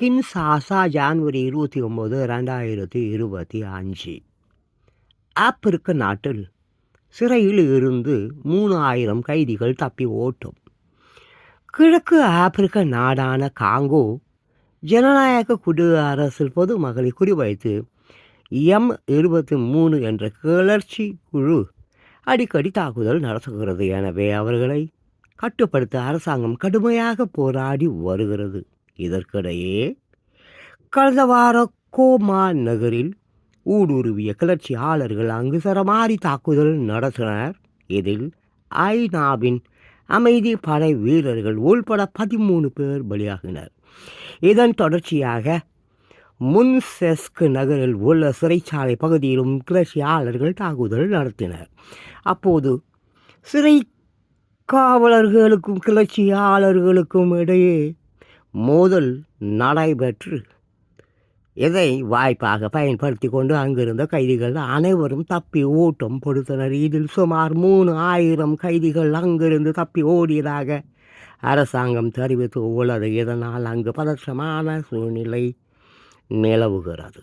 கின்சாசா January இருபத்தி ஒம்பது ரெண்டாயிரத்தி இருபத்தி அஞ்சு. ஆப்பிரிக்க நாட்டில் சிறையில் இருந்து மூணு ஆயிரம் கைதிகள் தப்பி ஓட்டும். கிழக்கு ஆப்பிரிக்க நாடான காங்கோ ஜனநாயக குடியரசில் பொதுமக்களை குறிவைத்து எம் இருபத்தி மூணு என்ற கிளர்ச்சி குழு அடிக்கடி தாக்குதல் நடத்துகிறது. எனவே அவர்களை கட்டுப்படுத்த அரசாங்கம் கடுமையாக போராடி வருகிறது. இதற்கிடையே கடந்த வார கோமா நகரில் ஊடுருவிய கிளர்ச்சியாளர்கள் அங்கு சரமாரி தாக்குதல் நடத்தினர். இதில் ஐநாவின் அமைதி படை வீரர்கள் உள்பட பதிமூணு பேர் பலியாகினர். இதன் தொடர்ச்சியாக முன்செஸ்க் நகரில் உள்ள சிறைச்சாலை பகுதியிலும் கிளர்ச்சியாளர்கள் தாக்குதல் நடத்தினர். அப்போது சிறை காவலர்களுக்கும் கிளர்ச்சியாளர்களுக்கும் இடையே மோதல் நடைபெற்று இதை வாய்ப்பாக பயன்படுத்தி கொண்டு அங்கிருந்த கைதிகள் அனைவரும் தப்பி ஓட்டம் கொடுத்தனர் இதில் சுமார் மூணு ஆயிரம் கைதிகள் அங்கிருந்து தப்பி ஓடியதாக அரசாங்கம் தெரிவித்து உள்ளது இதனால் அங்கு பதற்றமான சூழ்நிலை நிலவுகிறது.